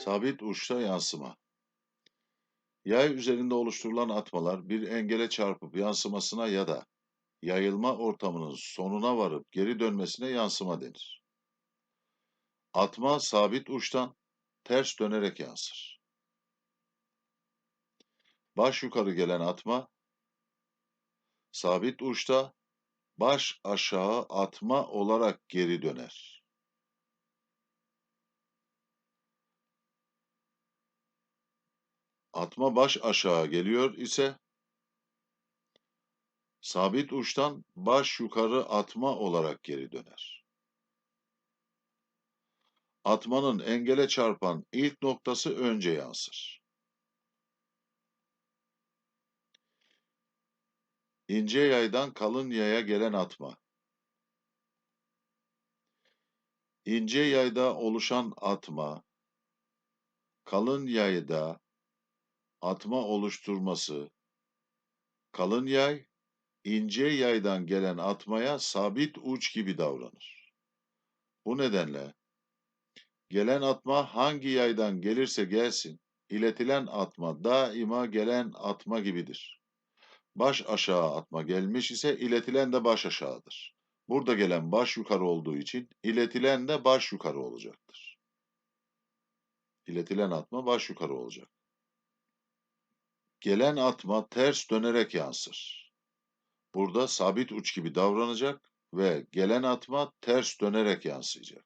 Sabit uçta yansıma. Yay üzerinde oluşturulan atmalar bir engele çarpıp yansımasına ya da yayılma ortamının sonuna varıp geri dönmesine yansıma denir. Atma sabit uçtan ters dönerek yansır. Baş yukarı gelen atma sabit uçta baş aşağı atma olarak geri döner. Atma baş aşağı geliyor ise sabit uçtan baş yukarı atma olarak geri döner. Atmanın engele çarpan ilk noktası önce yansır. İnce yaydan kalın yaya gelen atma. İnce yayda oluşan atma, kalın yayda atma oluşturması, kalın yay, ince yaydan gelen atmaya sabit uç gibi davranır. Bu nedenle gelen atma hangi yaydan gelirse gelsin, iletilen atma daima gelen atma gibidir. Baş aşağı atma gelmiş ise iletilen de baş aşağıdır. Burada gelen baş yukarı olduğu için iletilen de baş yukarı olacaktır. İletilen atma baş yukarı olacak. Gelen atma ters dönerek yansır. Burada sabit uç gibi davranacak ve gelen atma ters dönerek yansıyacak.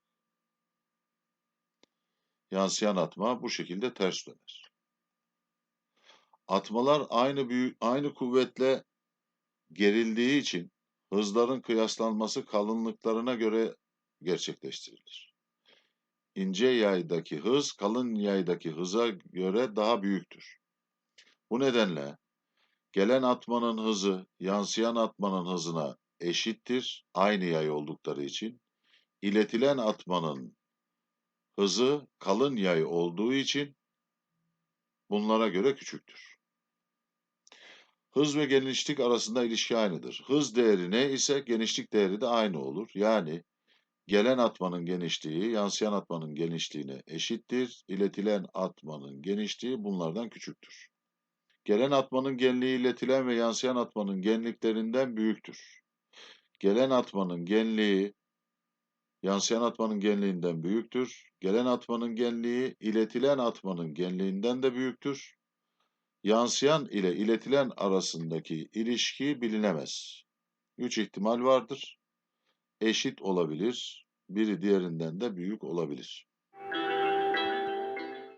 Yansıyan atma bu şekilde ters döner. Atmalar aynı büyük aynı kuvvetle gerildiği için hızların kıyaslanması kalınlıklarına göre gerçekleştirilir. İnce yaydaki hız kalın yaydaki hıza göre daha büyüktür. Bu nedenle gelen atmanın hızı yansıyan atmanın hızına eşittir aynı yay oldukları için. İletilen atmanın hızı kalın yay olduğu için bunlara göre küçüktür. Hız ve genişlik arasında ilişki aynıdır. Hız değeri ne ise genişlik değeri de aynı olur. Yani gelen atmanın genişliği yansıyan atmanın genişliğine eşittir. İletilen atmanın genişliği bunlardan küçüktür. Gelen atmanın genliği iletilen ve yansıyan atmanın genliklerinden büyüktür. Gelen atmanın genliği yansıyan atmanın genliğinden büyüktür. Gelen atmanın genliği iletilen atmanın genliğinden de büyüktür. Yansıyan ile iletilen arasındaki ilişki bilinemez. Üç ihtimal vardır. Eşit olabilir, biri diğerinden de büyük olabilir.